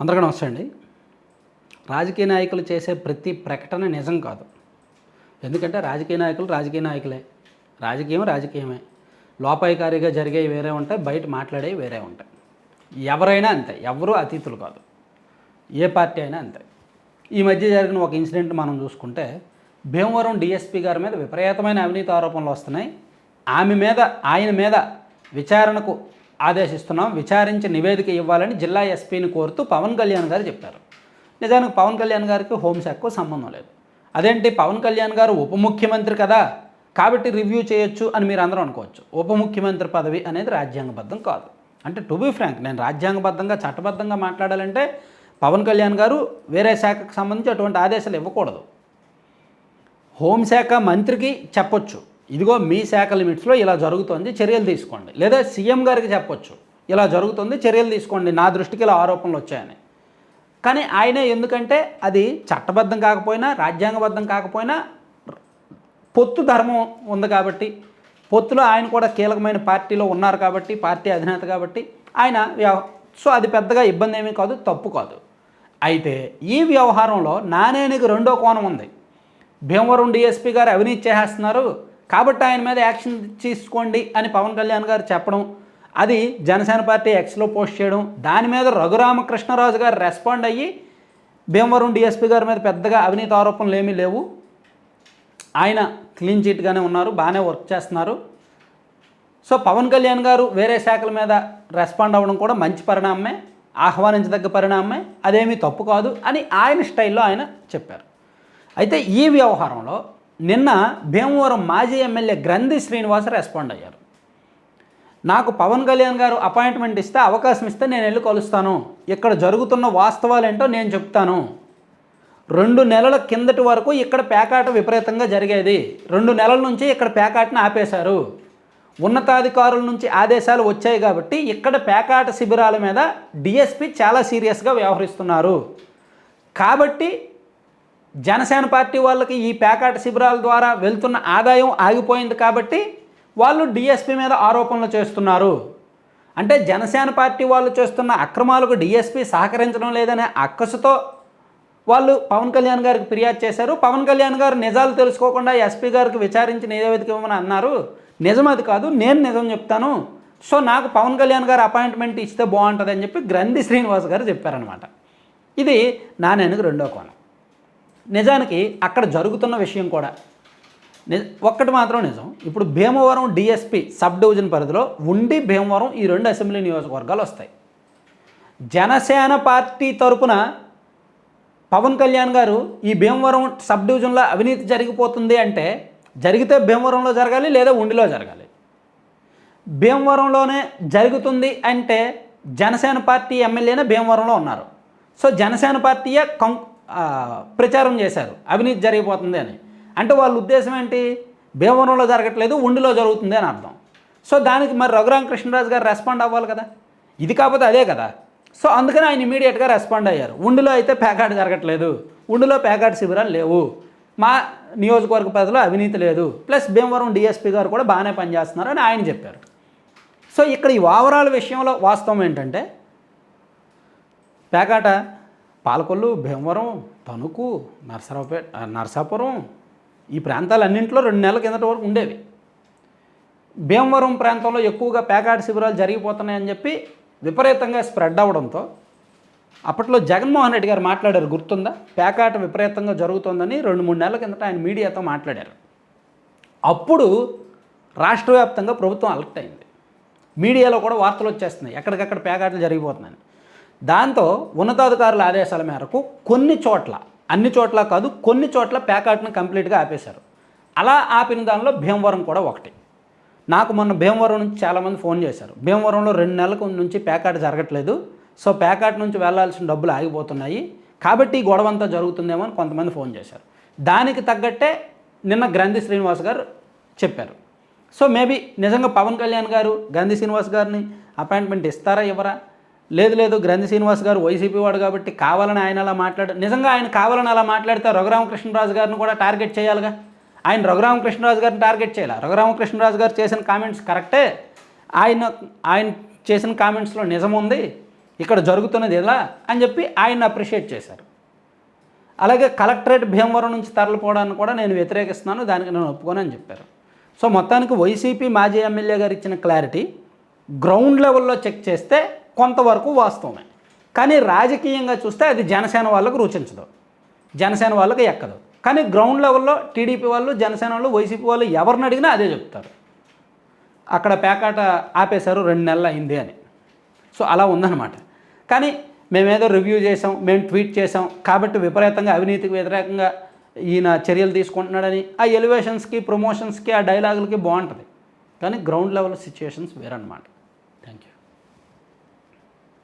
అందరికీ నమస్తే అండి. రాజకీయ నాయకులు చేసే ప్రతి ప్రకటన నిజం కాదు. ఎందుకంటే రాజకీయ నాయకులు రాజకీయ నాయకులే. రాజకీయం రాజకీయమే. లోపాయికారిగా జరిగేవి వేరే ఉంటాయి బయట మాట్లాడేవి వేరే ఉంటాయి. ఎవరైనా అంతే ఎవరు అతీతులు కాదు. ఏ పార్టీ అయినా అంతే. ఈ మధ్య జరిగిన ఒక ఇన్సిడెంట్ మనం చూసుకుంటే భీమవరం డిఎస్పీ గారి మీద విపరీతమైన అవినీతి ఆరోపణలు వస్తున్నాయి. ఆమె మీద ఆయన మీద విచారణకు ఆదేశిస్తున్నాం. విచారించి నివేదిక ఇవ్వాలని జిల్లా ఎస్పీని కోరుతూ పవన్ కళ్యాణ్ గారు చెప్పారు. నిజానికి పవన్ కళ్యాణ్ గారికి హోంశాఖకు సంబంధం లేదు. అదేంటి? పవన్ కళ్యాణ్ గారు ఉప ముఖ్యమంత్రి కదా. కాబట్టి రివ్యూ చేయొచ్చు అని మీరు అందరూ అనుకోవచ్చు. ఉప ముఖ్యమంత్రి పదవి అనేది రాజ్యాంగబద్ధం కాదు. అంటే టు బీ ఫ్రాంక్ నేను రాజ్యాంగబద్ధంగా చట్టబద్ధంగా మాట్లాడాలంటే పవన్ కళ్యాణ్ గారు వేరే శాఖకు సంబంధించి అటువంటి ఆదేశాలు ఇవ్వకూడదు. హోంశాఖ మంత్రికి చెప్పొచ్చు. ఇదిగో మీ శాఖ లిమిట్స్లో ఇలా జరుగుతుంది చర్యలు తీసుకోండి. లేదా సీఎం గారికి చెప్పొచ్చు ఇలా జరుగుతుంది చర్యలు తీసుకోండి నా దృష్టికి ఇలా ఆరోపణలు వచ్చాయని. కానీ ఆయనే ఎందుకంటే అది చట్టబద్ధం కాకపోయినా రాజ్యాంగబద్ధం కాకపోయినా పొత్తు ధర్మం ఉంది కాబట్టి పొత్తులో ఆయన కూడా కీలకమైన పార్టీలో ఉన్నారు కాబట్టి పార్టీ అధినేత కాబట్టి ఆయన సో అది పెద్దగా ఇబ్బంది ఏమీ కాదు తప్పు కాదు. అయితే ఈ వ్యవహారంలో నానేనికి రెండో కోణం ఉంది. భీమవరం డిఎస్పీ గారు అవినీతి చేసేస్తున్నారు కాబట్టి ఆయన మీద యాక్షన్ తీసుకోండి అని పవన్ కళ్యాణ్ గారు చెప్పడం అది జనసేన పార్టీ ఎక్స్లో పోస్ట్ చేయడం దాని మీద రఘురామకృష్ణరాజు గారు రెస్పాండ్ అయ్యి భీమవరం డిఎస్పీ గారి మీద పెద్దగా అవినీతి ఆరోపణలు ఏమీ లేవు. ఆయన క్లీన్ చిట్గానే ఉన్నారు బాగానే వర్క్ చేస్తున్నారు. సో పవన్ కళ్యాణ్ గారు వేరే శాఖల మీద రెస్పాండ్ అవ్వడం కూడా మంచి పరిణామమే ఆహ్వానించదగ్గ పరిణామమే అదేమీ తప్పు కాదు అని ఆయన స్టైల్లో ఆయన చెప్పారు. అయితే ఈ వ్యవహారంలో నిన్న భీమవరం మాజీ ఎమ్మెల్యే గ్రంథి శ్రీనివాస్ రెస్పాండ్ అయ్యారు. నాకు పవన్ కళ్యాణ్ గారు అపాయింట్మెంట్ ఇస్తే అవకాశం ఇస్తే నేను వెళ్ళి కలుస్తాను. ఇక్కడ జరుగుతున్న వాస్తవాలు ఏంటో నేను చెప్తాను. రెండు నెలల కిందటి వరకు ఇక్కడ పేకాట విపరీతంగా జరిగేది. రెండు నెలల నుంచి ఇక్కడ పేకాటను ఆపేశారు. ఉన్నతాధికారుల నుంచి ఆదేశాలు వచ్చాయి కాబట్టి ఇక్కడ పేకాట శిబిరాల మీద డిఎస్పి చాలా సీరియస్గా వ్యవహరిస్తున్నారు. కాబట్టి జనసేన పార్టీ వాళ్ళకి ఈ పేకాట శిబిరాల ద్వారా వెళ్తున్న ఆదాయం ఆగిపోయింది కాబట్టి వాళ్ళు డిఎస్పి మీద ఆరోపణలు చేస్తున్నారు. అంటే జనసేన పార్టీ వాళ్ళు చేస్తున్న అక్రమాలకు డిఎస్పి సహకరించడం లేదనే అక్కసుతో వాళ్ళు పవన్ కళ్యాణ్ గారికి ఫిర్యాదు చేశారు. పవన్ కళ్యాణ్ గారు నిజాలు తెలుసుకోకుండా ఎస్పీ గారికి విచారించి నివేదిక ఇవ్వమని అన్నారు. నిజం అది కాదు నేను నిజం చెప్తాను. సో నాకు పవన్ కళ్యాణ్ గారు అపాయింట్మెంట్ ఇస్తే బాగుంటుంది అని చెప్పి గ్రంథి శ్రీనివాస్ గారు చెప్పారనమాట ఇది నానేనికి రెండో కోణం. నిజానికి అక్కడ జరుగుతున్న విషయం కూడా. ఒక్కటి మాత్రం నిజం. ఇప్పుడు భీమవరం డిఎస్పి సబ్ డివిజన్ పరిధిలో ఉండి భీమవరం ఈ రెండు అసెంబ్లీ నియోజకవర్గాలు వస్తాయి. జనసేన పార్టీ తరపున పవన్ కళ్యాణ్ గారు ఈ భీమవరం సబ్ డివిజన్లో అవినీతి జరిగిపోతుంది అంటే జరిగితే భీమవరంలో జరగాలి లేదా ఉండిలో జరగాలి. భీమవరంలోనే జరుగుతుంది అంటే జనసేన పార్టీ ఎమ్మెల్యేనే భీమవరంలో ఉన్నారు. సో జనసేన పార్టీయే కం ప్రచారం చేశారు. అవినీతి జరిగిపోతుంది అని. అంటే వాళ్ళ ఉద్దేశం ఏంటి? భీమవరంలో జరగట్లేదు ఉండిలో జరుగుతుంది అని అర్థం. సో దానికి మరి రఘురామ కృష్ణరాజు గారు రెస్పాండ్ అవ్వాలి కదా? ఇది కాకపోతే అదే కదా? సో అందుకని ఆయన ఇమీడియట్గా రెస్పాండ్ అయ్యారు. ఉండిలో అయితే ప్యాకాట్ జరగట్లేదు. ఉండిలో ప్యాకాట్ శిబిరాలు లేవు. మా నియోజకవర్గ పరిధిలో అవినీతి లేదు. ప్లస్ భీమవరం డిఎస్పీ గారు కూడా బాగానే పనిచేస్తున్నారు అని ఆయన చెప్పారు. సో ఇక్కడ ఈ ఓవరాల్ విషయంలో వాస్తవం ఏంటంటే పేకాట పాలకొల్లు భీమవరం తణుకు నరసరావుపేట నరసాపురం ఈ ప్రాంతాలన్నింటిలో రెండు నెలల కిందట వరకు ఉండేవి. భీమవరం ప్రాంతంలో ఎక్కువగా పేకాట శిబిరాలు జరిగిపోతున్నాయని చెప్పి విపరీతంగా స్ప్రెడ్ అవ్వడంతో అప్పట్లో జగన్మోహన్ రెడ్డి గారు మాట్లాడారు గుర్తుందా? పేకాట విపరీతంగా జరుగుతోందని రెండు మూడు నెలల కిందట ఆయన మీడియాతో మాట్లాడారు. అప్పుడు రాష్ట్ర వ్యాప్తంగా ప్రభుత్వం అలర్ట్ అయింది. మీడియాలో కూడా వార్తలు వచ్చేస్తున్నాయి ఎక్కడికక్కడ పేకాటలు జరిగిపోతున్నాయని. దాంతో ఉన్నతాధికారుల ఆదేశాల మేరకు కొన్ని చోట్ల అన్ని చోట్ల కాదు కొన్ని చోట్ల పేకాటను కంప్లీట్గా ఆపేశారు. అలా ఆపిన దానిలో భీమవరం కూడా ఒకటి. నాకు మొన్న భీమవరం నుంచి చాలామంది ఫోన్ చేశారు. భీమవరంలో రెండు నెలల నుంచి పేకాట జరగట్లేదు. సో పేకాట నుంచి వెళ్ళాల్సిన డబ్బులు ఆగిపోతున్నాయి. కాబట్టి ఈ గొడవ అంతా జరుగుతుందేమో అని కొంతమంది ఫోన్ చేశారు. దానికి తగ్గట్టే నిన్న గ్రంథి శ్రీనివాస్ గారు చెప్పారు. సో మేబీ నిజంగా పవన్ కళ్యాణ్ గారు గాంధీ శ్రీనివాస్ గారిని అపాయింట్మెంట్ ఇస్తారా ఇవ్వరా? లేదు లేదు గ్రంథి శ్రీనివాస్ గారు వైసీపీ వాడు కాబట్టి కావాలని ఆయన అలా మాట్లాడ నిజంగా ఆయన కావాలని అలా మాట్లాడితే రఘురామకృష్ణరాజు గారిని కూడా టార్గెట్ చేయాలిగా? ఆయన రఘురామకృష్ణరాజు గారిని టార్గెట్ చేయాలి? రఘురామకృష్ణరాజు గారు చేసిన కామెంట్స్ కరెక్టే. ఆయన ఆయన చేసిన కామెంట్స్లో నిజం ఉంది ఇక్కడ జరుగుతున్నది ఎలా అని చెప్పి ఆయన అప్రిషియేట్ చేశారు. అలాగే కలెక్టరేట్ భీమవరం నుంచి తరలిపోవడాన్ని కూడా నేను వ్యతిరేకిస్తున్నాను దానికి నేను ఒప్పుకోనని చెప్పారు. సో మొత్తానికి వైసీపీ మాజీ ఎమ్మెల్యే గారు ఇచ్చిన క్లారిటీ గ్రౌండ్ లెవెల్లో చెక్ చేస్తే కొంతవరకు వాస్తవమే. కానీ రాజకీయంగా చూస్తే అది జనసేన వాళ్ళకు రుచించదు. జనసేన వాళ్ళకి ఎక్కదు. కానీ గ్రౌండ్ లెవెల్లో టీడీపీ వాళ్ళు జనసేన వాళ్ళు వైసీపీ వాళ్ళు ఎవరిని అడిగినా అదే చెప్తారు. అక్కడ పేకాట ఆపేశారు రెండు నెలలు అయింది అని. సో అలా ఉందన్నమాట. కానీ మేమేదో రివ్యూ చేసాం మేము ట్వీట్ చేసాం కాబట్టి విపరీతంగా అవినీతికి వ్యతిరేకంగా ఈయన చర్యలు తీసుకుంటున్నాడని ఆ ఎలివేషన్స్కి ప్రమోషన్స్కి ఆ డైలాగులకి బాగుంటుంది. కానీ గ్రౌండ్ లెవెల్ సిచ్యుయేషన్స్ వేరన్నమాట.